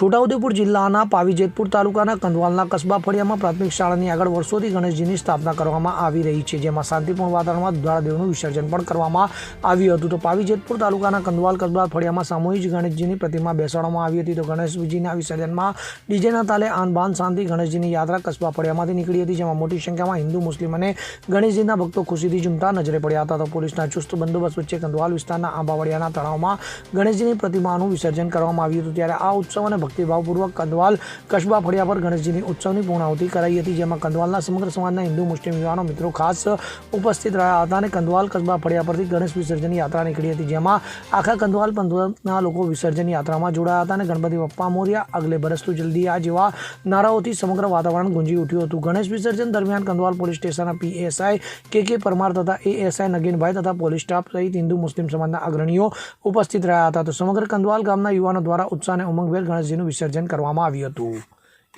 છોટાઉદેપુર જિલ્લાના પાવીજેતપુર તાલુકાના કંદવાલના કસ્બા ફળિયામાં પ્રાથમિક શાળાની આગળ વર્ષોથી ગણેશજીની સ્થાપના કરવામાં આવી રહી છે, જેમાં શાંતિપૂર્ણ વાતાવરણમાં દ્વારદેવનું વિસર્જન પણ કરવામાં આવ્યું હતું. તો પાવીજેતપુર તાલુકાના કંદવાલ કસ્બા ફળિયામાં સામૂહિક ગણેશજીની પ્રતિમા બેસાડવામાં આવી હતી. તો ગણેશજીના વિસર્જનમાં ડીજેના તાલે આન બાન શાંતિ ગણેશજીની યાત્રા કસ્બા ફળિયામાંથી નીકળી હતી, જેમાં મોટી સંખ્યામાં હિન્દુ, મુસ્લિમ અને ગણેશજીના ભક્તો ખુશીથી ઝૂમતા નજરે પડ્યા હતા. તો પોલીસના ચુસ્ત બંદોબસ્ત વચ્ચે કંદવાલ વિસ્તારના આંબાવાડિયાના તળાવમાં ગણેશજીની પ્રતિમાનું વિસર્જન કરવામાં આવ્યું હતું. ત્યારે આ ઉત્સવ અને ભક્તિભાવપૂર્વક કંદવાલ કસ્બા ફળિયા પર ગણેશજીની ઉત્સવની પૂર્ણાહુતિ કરાઈ હતી, જેમાં કંદવાલના સમગ્ર સમાજના હિન્દુ, મુસ્લિમ યુવાનો, મિત્રો ખાસ ઉપસ્થિત રહ્યા હતા અને કંદવાલ કસ્બા ફળિયા પરથી ગણેશ વિસર્જન યાત્રા નીકળી હતી, જેમાં આખા કંદવાલ પંથકના લોકો વિસર્જન યાત્રામાં જોડાયા હતા અને ગણપતિ બપ્પા મોર્યા અગલે બરસતું જલ્દી આ જેવા નારાઓથી સમગ્ર વાતાવરણ ગુંજી ઉઠ્યું હતું. ગણેશ વિસર્જન દરમિયાન કંદવાલ પોલીસ સ્ટેશનના પીએસઆઈ કે કે પરમાર તથા એએસઆઈ નગીનભાઈ તથા પોલીસ સ્ટાફ સહિત હિન્દુ, મુસ્લિમ સમાજના અગ્રણીઓ ઉપસ્થિત રહ્યા હતા. તો સમગ્ર કંદવાલ ગામના યુવાનો દ્વારા ઉત્સાહ અને ઉમંગભેર ગણેશજીનું વિસર્જન કરવામાં આવ્યું હતું.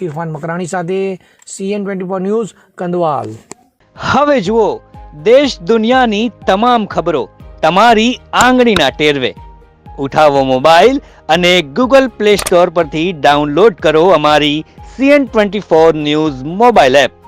ઇરફાન મકરાણી સાથે સીએન ટ્વેન્ટી ફોર ન્યૂઝ, કંદવાલ. હવે જુઓ, દેશ દુનિયાની તમામ ખબરો તમારી આંગળીના ટેરવે. ઉઠાવો મોબાઈલ અને ગૂગલ પ્લે સ્ટોર પરથી ડાઉનલોડ કરો અમારી CN twenty four news mobile app.